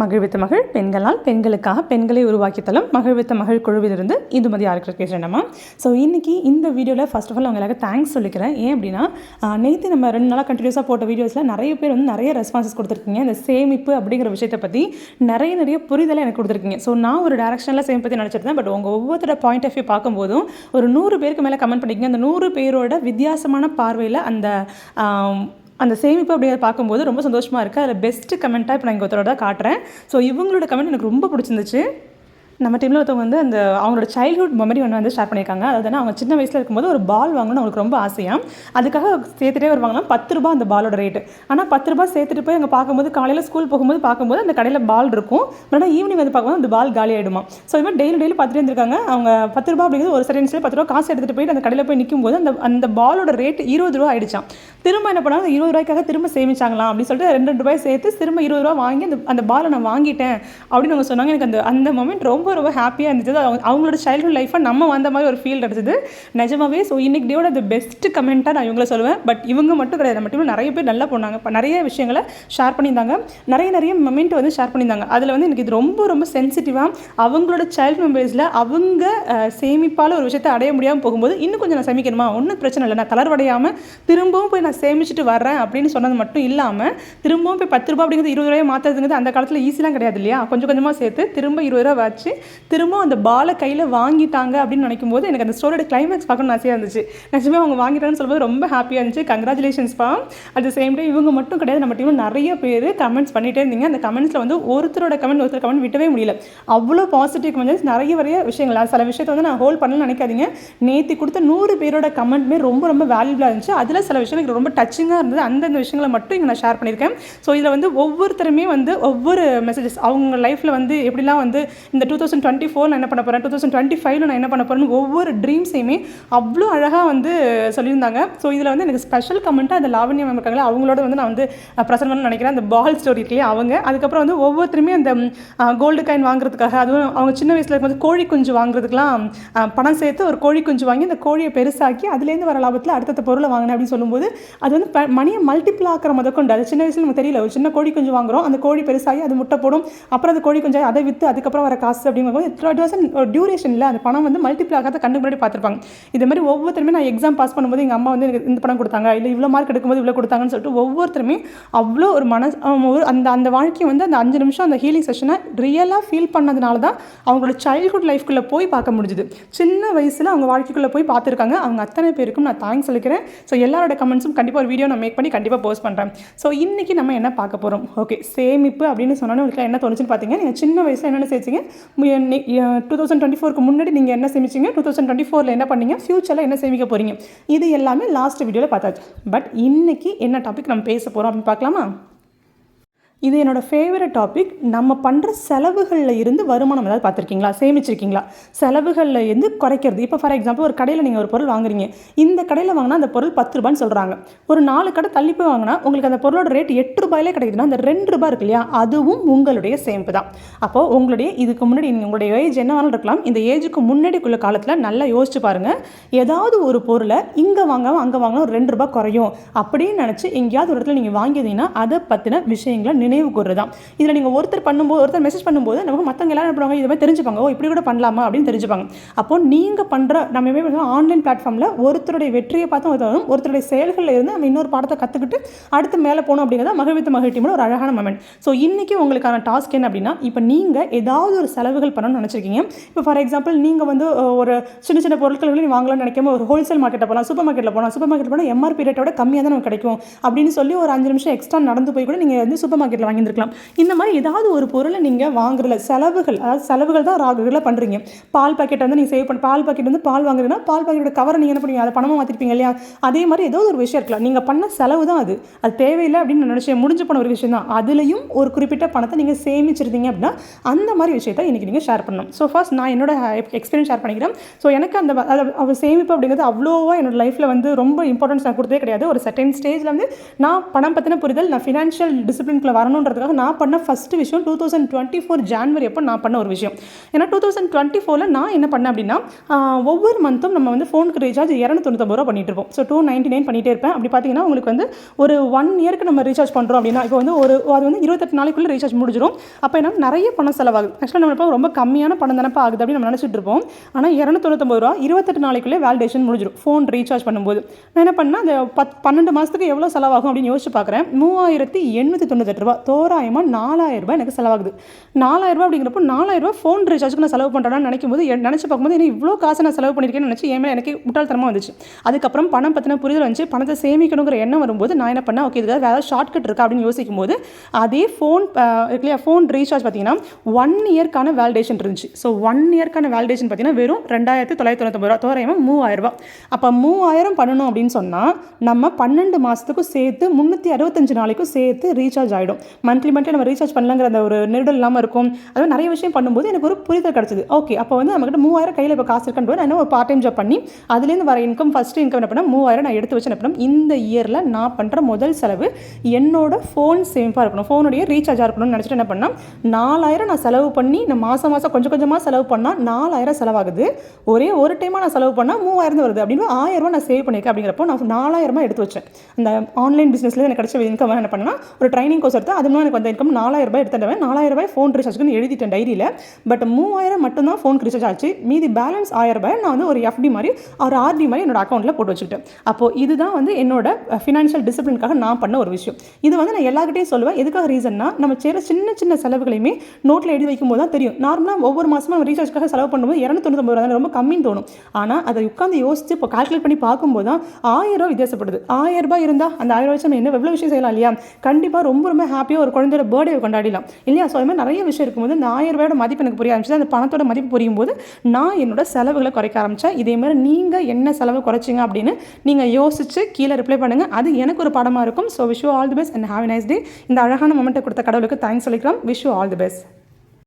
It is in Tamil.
மகிழ்வித்த மகள் பெண்களால் பெண்களுக்காக பெண்களை உருவாக்கி தளம் மகிழ்வித்த மகள் குழுவிலிருந்து இதுமதி ஆர்கிற என்னமா ஸோ இன்றைக்கி இந்த வீடியோவில் ஃபர்ஸ்ட் ஆஃப் ஆல் அவங்க எல்லாருக்கும் தேங்க்ஸ் சொல்லிக்கிறேன். ஏன் அப்படின்னா நேற்று நம்ம ரெண்டு நாளாக கண்டினியூஸாக போட்ட வீடியோஸில் நிறைய பேர் வந்து நிறைய ரெஸ்பான்சஸ் கொடுத்துருக்கீங்க. இந்த சேமிப்பு அப்படிங்கிற விஷயத்தை பற்றி நிறைய நிறைய புரிதலை எனக்கு கொடுத்துருக்கீங்க. ஸோ நான் ஒரு டேரக்ஷனில் சேம் பற்றி நினச்சிருந்தேன் பட் உங்கள் ஒவ்வொருத்தர பாயிண்ட் ஆஃப் வியூ பார்க்கும்போதும் ஒரு நூறு பேருக்கு மேலே கமெண்ட் பண்ணிக்கங்க. அந்த நூறு பேரோட வித்தியாசமான பார்வையில் அந்த அந்த சேமிப்பு அப்படிங்கிறத பார்க்கும்போது ரொம்ப சந்தோஷமாக இருக்குது அதில் பெஸ்ட்டு கமெண்ட்டாக இப்போ நான் இங்கே ஒருத்தரோட காட்டுறேன். ஸோ இவங்களோட கமெண்ட் எனக்கு ரொம்ப பிடிச்சிருந்துச்சு. நம்ம டீமில் ஒருத்தவங்க வந்து அந்த அவங்களோட சைல்ட்ஹுட் மெமரி ஒன்று வந்து ஷேர் பண்ணியிருக்காங்க அதாவது அவங்க சின்ன வயசில் இருக்கும்போது ஒரு பால் வாங்கணும்னு அவங்களுக்கு ரொம்ப ஆசையாக அதுக்காக சேர்த்துட்டே வருவாங்களாம். பத்து ரூபா அந்த பாலோட ரேட்டு ஆனால் பத்து ரூபா சேர்த்துட்டு போய் அங்கே பார்க்கும்போது காலையில் ஸ்கூல் போகும்போது பார்க்கும்போது அந்த கடையில் பால் இருக்கும். ஆனால் ஈவினிங் வந்து பார்க்கும்போது அந்த பால் காலி ஆகிடுமா ஸோ இது மாதிரி டெய்லி டெய்லி பார்த்துட்டு இருந்திருக்காங்க. அவங்க பத்து ரூபா அப்படிங்கிறது ஒரு செகண்ட்ஸ்லேயே பத்து ரூபா காசு எடுத்துகிட்டு போயிட்டு அந்த கடையில் போய் நிற்கும் போது அந்த அந்த பாலோட ரேட் இருபது ரூபா ஆயிடுச்சான் திரும்ப என்ன பண்ணாங்க? இருபது ரூபாய்க்காக திரும்ப சேமிச்சாங்களாம் அப்படின்னு சொல்லிட்டு ரெண்டு ரெண்டு ரூபாய் சேர்த்து திரும்ப இருபது ரூபா வாங்கி அந்த அந்த பாலை நான் வாங்கிட்டேன் அப்படின்னு அவங்க சொன்னாங்க. எனக்கு அந்த அந்த மொமெண்ட் ரொம்ப ரொம்ப ஹாப்பியாக இருந்துச்சு. அவங்க அவங்களோட சைல்ட்ஹுட் லைஃப்பை நம்ம வந்த மாதிரி ஒரு ஃபீல் கிடச்சிது. நிஜமாவே ஸோ இன்னைக்கு டேவோட அது பெஸ்ட் கமெண்ட்டாக நான் இவங்கள சொல்லுவேன். பட் இவங்க மட்டும் கிடையாது. மட்டும் நிறைய பேர் நல்லா போனாங்க. இப்போ நிறைய விஷயங்களை ஷேர் பண்ணியிருந்தாங்க. நிறைய நிறைய மொமெண்ட் வந்து ஷேர் பண்ணியிருந்தாங்க. அதில் வந்து எனக்கு இது ரொம்ப ரொம்ப சென்சிட்டிவாக அவங்களோட சைல்டு மெமரிஸில் அவங்க சேமிப்பால் ஒரு விஷயத்தை அடைய முடியாமல் போகும்போது இன்னும் கொஞ்சம் நான் சேமிக்கணுமா? ஒன்றும் பிரச்சனை இல்லை. நான் தளர்வடையாமல் திரும்பவும் போய் நான் சேமிச்சுட்டு வரேன் அப்படின்னு சொன்னது மட்டும் இல்லாமல் திரும்பவும் போய் பத்து ரூபா அப்படிங்கிறது இருபது ரூபாய் மாற்றுறதுங்கிறது அந்த காலத்தில் ஈஸிலாம் கிடையாது இல்லையா? கொஞ்சம் கொஞ்சமாக சேர்த்து திரும்ப இருபது ரூபா வச்சு திரும்ப அந்த பாலை கையில் வாங்கிட்டாங்க அப்படின்னு நினைக்கும் போது எனக்கு அந்த ஸ்டோரியோட கிளைமேக்ஸ் பார்க்கணும்னு ஆசையாக இருந்துச்சு. நிஜமே அவங்க வாங்கிட்டாங்கன்னு சொல்லும்போது ரொம்ப ஹாப்பியாக இருந்துச்சு. கங்க்ராச்சுலேஷன்ஸ்ப்பா அட் த சேம் டைம் இவங்க மட்டும் கிடையாது நம்ம டீமில் நிறைய பேர் கமெண்ட்ஸ் பண்ணிகிட்டே இருந்தீங்க. அந்த கமெண்ட்ஸில் வந்து ஒருத்தரோட கமெண்ட் ஒருத்தர் கமெண்ட் விட்டவே முடியல. அவ்வளோ பாசிட்டிவ் கமெண்ட்ஸ் நிறைய நிறைய விஷயங்கள். அது சில விஷயத்தை வந்து நான் ஹோல்ட் பண்ணல நினைக்காதீங்க. நேற்று கொடுத்த நூறு பேரோட கமெண்ட்மே ரொம்ப ரொம்ப வேல்யூபிளாக இருந்துச்சு. அதில் சில விஷயம் எனக்கு ரொம்ப டச்சிங்காக இருந்தது. அந்தந்த விஷயங்களை மட்டும் இங்கே நான் ஷேர் பண்ணியிருக்கேன். ஸோ இதில் வந்து ஒவ்வொருத்தருமே வந்து ஒவ்வொரு மெசேஜஸ் அவங்க லைஃப்பில் வந்து எப்படிலாம் வந்து இந்த டூ தௌசண்ட் தௌசண்ட் டுவெண்ட்டி ஃபோரில் என்ன பண்ண போகிறேன் டூ தௌசண்ட் டுவெண்ட்டி ஃபைவ்ல நான் என்ன பண்ண போகிறேன்னு ஒவ்வொரு ட்ரீம்ஸையுமே அவ்வளோ அழகாக வந்து சொல்லியிருந்தாங்க. ஸோ இதில் வந்து எனக்கு ஸ்பெஷல் கமெண்ட்டாக அந்த லாவண்யா மேம் இருக்காங்களே அவங்களோட வந்து நான் வந்து ப்ரெசென்ட் பண்ண நினைக்கிறேன். அந்த பால் ஸ்டோரி இருக்கு அவங்க. அதுக்கப்புறம் வந்து ஒவ்வொருத்தருமே அந்த கோல்டு காயின் வாங்குறதுக்காக அதுவும் அவங்க சின்ன வயசில் இருக்கும்போது கோழி குஞ்சு வாங்குறதுக்கெலாம் பணம் சேர்த்து ஒரு கோழி குஞ்சு வாங்கி அந்த கோழியை பெருசாக்கி அதுலேருந்து வர லாபத்தில் அடுத்தடுத்த பொருளை வாங்கினேன் அப்படின்னு சொல்லும்போது அது வந்து மணியை மல்டிபிள் ஆக்கிற முதற்கொண்டு அது சின்ன வயசில் நமக்கு தெரியல. ஒரு சின்ன கோழி குஞ்சு வாங்குறோம் அந்த கோழி பெருசாகி அது முட்டை போடும். அப்புறம் அது கோழி குஞ்சாகி அதை விற்று அதுக்கப்புறம் வர காசு அப்படிங்கும்போது இட் வாஸ் டியூரேஷனில் அந்த பணம் வந்து மல்டிபிள் ஆகாத கண்ணு முன்னாடி பார்த்துருப்பாங்க. இது மாதிரி ஒவ்வொருத்தருமே நான் எக்ஸாம் பாஸ் பண்ணும்போது எங்கள் அம்மா வந்து எனக்கு இந்த பணம் கொடுத்தாங்க. இல்லை இவ்வளோ மார்க் எடுக்கும்போது இவ்வளோ கொடுத்தாங்கன்னு சொல்லிட்டு ஒவ்வொருத்தருமே அவ்வளோ ஒரு மன ஒரு அந்த அந்த வாழ்க்கையை வந்து அந்த அஞ்சு நிமிஷம் அந்த ஹீலிங் செஷனை ரியலாக ஃபீல் பண்ணதுனால தான் அவங்களோட சைல்ட்ஹுட் லைஃப்குள்ளே போய் பார்க்க முடிஞ்சுது. சின்ன வயசில் அவங்க வாழ்க்கைக்குள்ளே போய் பார்த்துருக்காங்க. அவங்க அத்தனை பேருக்கும் நான் தேங்க்ஸ் சொல்லிக்கிறேன். ஸோ எல்லாரோட கமெண்ட்ஸும் கண்டிப்பாக ஒரு வீடியோ நான் மேக் பண்ணி கண்டிப்பாக போஸ்ட் பண்ணுறேன் ஸோ இன்றைக்கி நம்ம என்ன பார்க்க போகிறோம் ஓகே சேமிப்பு அப்படின்னு சொன்னோன்னே உங்களுக்கு என்ன தோணுச்சுன்னு பார்த்தீங்க. நீங்கள் சின்ன வயசில் என்னென்ன சேர்த்திங்க டூ தௌசண்ட் டுவெண்ட்டி ஃபோருக்கு முன்னாடி நீங்கள் என்ன சேமிச்சிங்க? டூ தௌசண்ட் டுவெண்ட்டி ஃபோரில் என்ன பண்ணீங்க? ஃப்யூச்சரில் என்ன சேமிக்க போகிறீங்க இது எல்லாமே லாஸ்ட் வீடியோவில் பார்த்தாச்சு. பட் இன்றைக்கி என்ன டாபிக் நம்ம பேச போகிறோம் அப்படின்னு பார்க்கலாமா? இது என்னோட ஃபேவரட் டாபிக் நம்ம பண்ணுற செலவுகளில் இருந்து வருமானம் ஏதாவது பார்த்துருக்கீங்களா? சேமிச்சிருக்கீங்களா? செலவுகளில் இருந்து குறைக்கிறது. இப்போ ஃபார் எக்ஸாம்பிள் ஒரு கடையில் நீங்கள் ஒரு பொருள் வாங்குறீங்க. இந்த கடையில் வாங்கினா அந்த பொருள் பத்து ரூபான்னு சொல்கிறாங்க ஒரு நாலு கடை தள்ளி போய் வாங்கினா உங்களுக்கு அந்த பொருளோட ரேட் எட்டு ரூபாயிலே கிடைக்குதுன்னா அந்த ரெண்டு ரூபாய் இருக்கு இல்லையா? அதுவும் உங்களுடைய சேமிப்பு தான். அப்போது உங்களுடைய இதுக்கு முன்னாடி நீங்கள் உங்களுடைய ஏஜ் என்ன வேணாலும் இருக்கலாம். இந்த ஏஜுக்கு முன்னாடிக்குள்ள காலத்தில் நல்லா யோசிச்சு பாருங்கள் ஏதாவது ஒரு பொருளை இங்கே வாங்காமல் அங்கே வாங்கினா ஒரு ரெண்டு ரூபாய் குறையும். அப்படின்னு நினச்சி எங்கேயாவது ஒரு இடத்துல நீங்கள் வாங்கியதீங்கன்னா அதை பற்றின விஷயங்களை நினைவு கூறுறதான் இதில் நீங்கள் ஒருத்தர் பண்ணும்போது ஒருத்தர் மெசேஜ் பண்ணும்போது நமக்கு மற்றவங்க எல்லாரும் பண்ணுவாங்க? இது மாதிரி தெரிஞ்சுப்பாங்க. ஓ இப்படி கூட பண்ணலாமா? அப்படின்னு தெரிஞ்சுப்பாங்க. அப்போ நீங்கள் பண்ணுற நம்ம எப்படி பண்ணுவோம்? ஆன்லைன் பிளாட்ஃபார்மில் ஒருத்தருடைய வெற்றியை பார்த்து ஒருத்தரும் ஒருத்தருடைய செயல்களில் இருந்து நம்ம இன்னொரு பாடத்தை கற்றுக்கிட்டு அடுத்து மேலே போகணும் அப்படிங்கிறத மகிழ்வித்து மகிழ்ச்சியோட ஒரு அழகான மொமெண்ட் ஸோ இன்றைக்கி உங்களுக்கான டாஸ்க் என்ன அப்படின்னா இப்போ நீங்கள் ஏதாவது ஒரு செலவுகள் பண்ணணும்னு நினச்சிருக்கீங்க. இப்போ ஃபார் எக்ஸாம்பிள் நீங்கள் வந்து ஒரு சின்ன சின்ன பொருட்கள் நீ வாங்கலாம்னு நினைக்காம ஒரு ஹோல்சேல் மார்க்கெட்டில் போகலாம் சூப்பர் மார்க்கெட்டில் போகலாம் சூப்பர் மார்க்கெட் போனால் எம்ஆர்பி ரேட்டோட கம்மியாக தான் நமக்கு கிடைக்கும். அப்படின்னு சொல்லி ஒரு அஞ்சு நிமிஷம் எக்ஸ்ட்ரா நடந்து போய் கூட நீங்கள் வந்து சூப்பர் மார்க்கெட்டில் வாங்கியிருந்துருக்கலாம். இந்த மாதிரி ஏதாவது ஒரு பொருளை நீங்கள் வாங்குறல செலவுகள் அதாவது செலவுகள் தான் ராகுகளை பண்ணுறீங்க பால் பாக்கெட் வந்து நீங்கள் சேவ் பண்ண பால் பாக்கெட் வந்து பால் வாங்குறீங்கன்னா பால் பாக்கெட்டோட கவரை நீங்கள் என்ன பண்ணுவீங்க? அதை பணமாக மாற்றிருப்பீங்க இல்லையா? அதே மாதிரி ஏதோ ஒரு விஷயம் இருக்கலாம். நீங்கள் பண்ண செலவு தான் அது. அது தேவையில்லை அப்படின்னு நான் நினச்சேன். முடிஞ்சு போன ஒரு விஷயம் தான். அதுலேயும் ஒரு குறிப்பிட்ட பணத்தை நீங்கள் சேமிச்சிருந்தீங்க அப்படின்னா அந்த மாதிரி விஷயத்தை இன்றைக்கி நீங்கள் ஷேர் பண்ணணும். ஸோ ஃபர்ஸ்ட் நான் என்னோட எக்ஸ்பீரியன்ஸ் ஷேர் பண்ணிக்கிறேன். ஸோ எனக்கு அந்த அது சேமிப்பு அப்படிங்கிறது அவ்வளோவா என்னோட லைஃப்பில் வந்து ரொம்ப இம்பார்ட்டன்ஸ் நான் கொடுத்ததே கிடையாது. ஒரு செகண்ட் ஸ்டேஜில் வந்து நான் பணம் பற்றின புரிதல் நான் ஃபினான்ஷியல் டிசிப்ளின்குள்ளே வர தரணுன்றதுக்காக நான் பண்ண ஃபஸ்ட்டு விஷயம் two thousand twenty four January அப்போ நான் பண்ண ஒரு விஷயம். ஏன்னா டூ தௌசண்ட் டுவெண்ட்டி ஃபோரில் நான் என்ன பண்ணேன் அப்படின்னா ஒவ்வொரு மந்த்தும் நம்ம வந்து ஃபோனுக்கு ரீசார்ஜ் இரநூத்தொண்ணூத்தம்பது ரூபா பண்ணிட்டு இருப்போம். ஸோ டூ நைன்ட்டி நைன் பண்ணிகிட்டே இருப்பேன். அப்படி பார்த்தீங்கன்னா உங்களுக்கு வந்து ஒரு ஒன் இயருக்கு நம்ம ரீசார்ஜ் பண்ணுறோம் அப்படின்னா இப்போ வந்து ஒரு அது வந்து இருபத்தெட்டு நாளைக்குள்ளே ரீசார்ஜ் முடிஞ்சிடும் அப்போ என்ன நிறைய பணம் செலவாகுது. ஆக்சுவலாக நம்ம இப்போ ரொம்ப கம்மியான பணம் தானப்பா ஆகுது அப்படின்னு நம்ம நினச்சிட்டு இருப்போம். ஆனால் இரநூத்தொண்ணூத்தொம்பது ரூபா இருபத்தெட்டு நாளைக்குள்ளே வேலிடேஷன் முடிஞ்சிடும் ஃபோன் ரீசார்ஜ் பண்ணும்போது. நான் என்ன பண்ணால் அந்த பத் பன்னெண்டு மாதத்துக்கு எவ்வளோ செலவாகும் அப்படின்னு யோசிச்சு பார்க்குறேன் மூவாயிரத்தி எண்ணூற்றி தொண்ணூத்தெட்டு ரூபா. தோராயமாக நாலாயிரரூபா எனக்கு செலவாகுது. நாலாயிரரூபா அப்படிங்கிறப்ப அப்படிங்கிறப்போ நாலாயிரம் ரூபாய் ஃபோன் ரீசார்ஜுக்கு நான் செலவு பண்ணுறேன்னு நினைக்கும் போது நினச்சி பார்க்கும்போது என்ன இவ்வளோ காசு நான் செலவு பண்ணியிருக்கேன்னு நினச்சி ஏன் மேலே எனக்கு முட்டாள்தனமாக வந்துச்சு. அதுக்கப்புறம் பணம் பற்றின புரிதல் வந்துச்சு. பணத்தை சேமிக்கணுங்கிற எண்ணம் வரும்போது நான் என்ன பண்ணேன்? ஓகே இதுக்காக வேறு ஷார்ட்கட் இருக்கா? அப்படின்னு யோசிக்கும் போது அதே ஃபோன் இல்லையா? ஃபோன் ரீசார்ஜ் பார்த்தீங்கன்னா ஒன் இயர்க்கான வேலிடேஷன் இருந்துச்சு. ஸோ ஒன் இயர்க்கான வேலிடேஷன் பார்த்தீங்கன்னா வெறும் ரெண்டாயிரத்தி தொள்ளாயிரத்தி தொண்ணூத்தொம்பது ரூபா. தோராயமாக மூவாயிரரூபா அப்போ மூவாயிரம் பண்ணணும் அப்படின்னு சொன்னால் நம்ம பன்னெண்டு மாதத்துக்கும் சேர்த்து முந்நூற்றி அறுபத்தஞ்சு நாளைக்கும் சேர்த்து ரீசார்ஜ் ஆகிடும் மந்த்லி மந்த்லி நம்ம ரீசார்ஜ் பண்ணலாங்கிற அந்த ஒரு நெருடல் இல்லாமல் இருக்கும். அதாவது நிறைய விஷயம் பண்ணும்போது எனக்கு ஒரு புரிதல் கிடச்சிது. ஓகே அப்போ வந்து நம்மகிட்ட மூவாயிரம் கையில் இப்போ காசு இருக்குன்னு நான் என்ன ஒரு பார்ட் டைம் ஜாப் பண்ணி அதுலேருந்து வர இன்கம் ஃபஸ்ட்டு இன்கம் என்ன பண்ணால் மூவாயிரம் நான் எடுத்து வச்சு என்ன பண்ணேன் இந்த இயரில் நான் பண்ணுற முதல் செலவு என்னோட ஃபோன் சேமிப்பாக இருக்கணும். ஃபோனுடைய ரீசார்ஜாக இருக்கணும்னு நினச்சிட்டு என்ன பண்ணால் நாலாயிரம் நான் செலவு பண்ணி நான் மாதம் மாதம் கொஞ்சம் கொஞ்சமாக செலவு பண்ணால் நாலாயிரம் செலவாகுது. ஒரே ஒரு டைமாக நான் செலவு பண்ணால் மூவாயிரம் வருது. அப்படின்னு ஆயிரம் ரூபாய் நான் சேவ் பண்ணியிருக்கேன் அப்படிங்கிறப்போ நான் நாலாயிரமா எடுத்து வச்சேன். அந்த ஆன்லைன் பிஸ்னஸில் எனக்கு கிடைச்ச இன்கம் என்ன பண்ணால் ஒரு ட்ரைனிங் கோர்ஸ் எடுத்து அது எனக்கு வந்த இன்கம் நாலாயிரம் ரூபாய் எடுத்துட்டேன் நாலாயிரம் ரூபாய் ஃபோன் ரீசார்ஜ்க்கு எழுதிட்டேன் டைரியில் பட் மூவாயிரம் மட்டும்தான் ஃபோன் ரீசார்ஜ் ஆச்சு. மீதி பேலன்ஸ் ஆயிரம் ரூபாய் நான் வந்து ஒரு எஃப்டி மாதிரி ஒரு ஆர்டி மாதிரி என்னோட அக்கௌண்ட்டில் போட்டு வச்சுக்கிட்டேன். அப்போது இதுதான் வந்து என்னோட ஃபினான்ஷியல் டிசிப்ளினுக்காக நான் பண்ண ஒரு விஷயம். இது வந்து நான் எல்லாருக்கிட்டையும் சொல்லுவேன். எதுக்காக ரீசன்னா நம்ம செய்கிற சின்ன சின்ன செலவுகளையுமே நோட்டில் எழுதி வைக்கும்போது தான் தெரியும். நார்மலாக ஒவ்வொரு மாதமும் நம்ம ரீசார்ஜ்க்காக செலவு பண்ணும்போது இரநூத்தொண்ணூத்தொம்பது ரூபா தான் ரொம்ப கம்மின்னு தோணும். ஆனால் அதை உட்காந்து யோசிச்சு இப்போ கால்குலேட் பண்ணி பார்க்கும்போது தான் ஆயிரம் ரூபாய் வித்தியாசப்படுது. ஆயிரம் ரூபாய் இருந்தால் அந்த ஆயிரம் ரூபாய் நம்ம என்ன எவ்வளோ விஷயம் செய்யலாம் இல்லையா? கண்டிப்பாக ரொம்ப ரொம்ப ஹாப்பி ஹாப்பியாக ஒரு குழந்தையோட பர்த்டே கொண்டாடிடலாம். இல்லையா? ஸோ அது மாதிரி நிறைய விஷயம் இருக்கும்போது இந்த ஆயிரம் ரூபாயோட மதிப்பு எனக்கு புரிய ஆரம்பிச்சு அந்த பணத்தோட மதிப்பு புரியும் போது நான் என்னோட செலவுகளை குறைக்க ஆரம்பித்தேன் இதே மாதிரி நீங்கள் என்ன செலவு குறைச்சிங்க அப்படின்னு நீங்கள் யோசிச்சு கீழே ரிப்ளை பண்ணுங்கள் அது எனக்கு ஒரு படமாக இருக்கும். So wish all the best and have nice day இந்த அழகான மொமெண்ட்டை கொடுத்த கடவுளுக்கு தேங்க்ஸ் சொல்லிக்கிறோம். Wish all the best